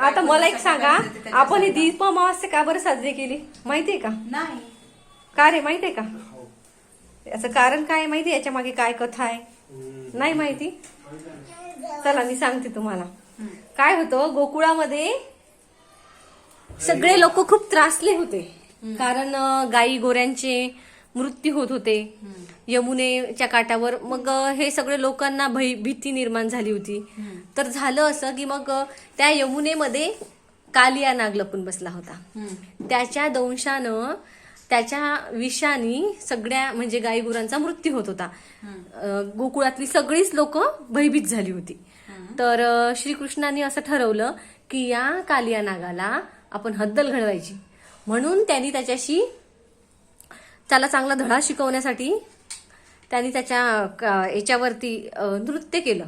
आता मला एक सांगा आपण ही. दीप अमावस्या का बरं साजरी केली माहितीये का? नाही. का रे माहितीये का? याचं कारण काय आहे माहिती याच्या मागे काय कथा आहे? नाही माहिती? चला मी सांगते तुम्हाला. काय होतं गोकुळामध्ये सगळे लोक खूप त्रासले होते. कारण गाई गोऱ्यांचे मृत्यू होत होते. यमुनेच्या काठावर. मग हे सगळे लोकांना भय भीती निर्माण झाली होती. तर झालं असं की मग त्या यमुनेमध्ये कालिया नाग लपून बसला होता. त्याच्या दंशानं त्याच्या विषाने सगळ्या म्हणजे गाई गुरांचा मृत्यू होत होता. गोकुळातली सगळीच लोक भयभीत झाली होती. तर श्रीकृष्णाने असं ठरवलं की या कालिया नागाला आपण हद्दल घडवायची. म्हणून त्यांनी त्याच्याशी त्याला चांगला धडा शिकवण्यासाठी त्यांनी त्याच्या याच्यावरती नृत्य केलं.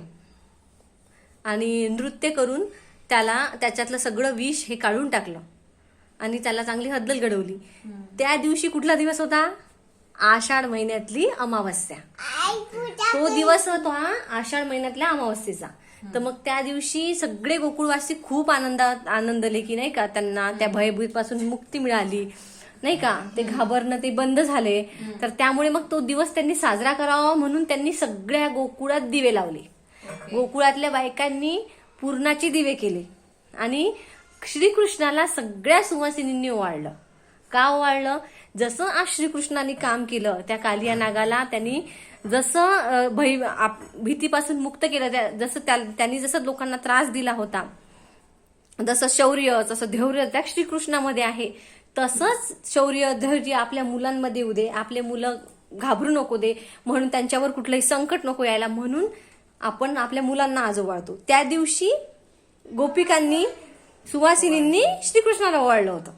आणि नृत्य करून त्याला त्याच्यातलं सगळं विष हे काढून टाकलं. आणि त्याला चांगली हद्दल घडवली. त्या दिवशी कुठला दिवस होता? आषाढ महिन्यातली अमावस्या. तो दिवस होता आषाढ महिन्यातल्या अमावस्येचा. तर मग त्या दिवशी सगळे गोकुळवासी खूप आनंदात आनंदले की नाही का? त्यांना त्या भयभीत पासून मुक्ती मिळाली. नाही का? ते घाबरणं ते बंद झाले. तर त्यामुळे मग तो दिवस त्यांनी साजरा करावा म्हणून त्यांनी सगळ्या गोकुळात दिवे लावले. गोकुळातल्या बायकांनी पूर्णाचे दिवे केले. आणि श्रीकृष्णाला सगळ्या सुवासिनींनी ओवाळलं. का ओवाळलं? जसं आज श्रीकृष्णाने काम केलं त्या कालिया नागाला त्यांनी जसं भय भीतीपासून मुक्त केलं जसं त्या- त्यांनी जसं लोकांना त्रास दिला होता जसं शौर्य जसं धैर्य त्या श्रीकृष्णामध्ये आहे तसंच शौर्य धैर्य आपल्या मुलांमध्ये येऊ दे आपले मुलं घाबरू नको दे म्हणून त्यांच्यावर कुठलंही संकट नको यायला म्हणून आपण आपल्या मुलांना आजोबाळतो त्या दिवशी गोपिकांनी सुवासिनींनी श्रीकृष्णाला ओवाळलं होतं.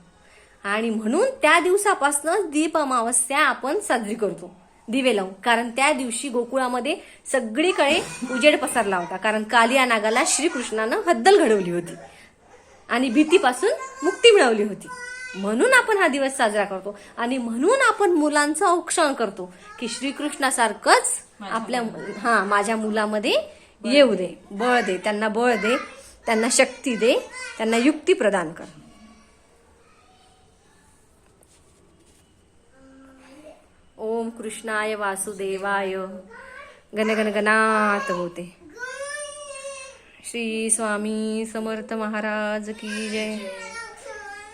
आणि म्हणून त्या दिवसापासून दीप अमावस्या आपण साजरी करतो. दिवे लावून. कारण त्या दिवशी गोकुळामध्ये सगळीकडे उजेड पसरला होता. कारण कालिया नागाला श्रीकृष्णानं हद्दल घडवली होती. आणि भीतीपासून मुक्ती मिळवली होती. म्हणून आपण हा दिवस साजरा करतो आणि म्हणून आपण मुलांचं औक्षण करतो की श्रीकृष्णासारखंच आपल्या हा माझ्या मुलामध्ये येऊ दे बळ दे त्यांना बळ दे त्यांना शक्ती दे त्यांना युक्ती प्रदान कर. ओम कृष्णाय वासुदेवाय. गण गण गणात होते. श्री स्वामी समर्थ महाराज की जय.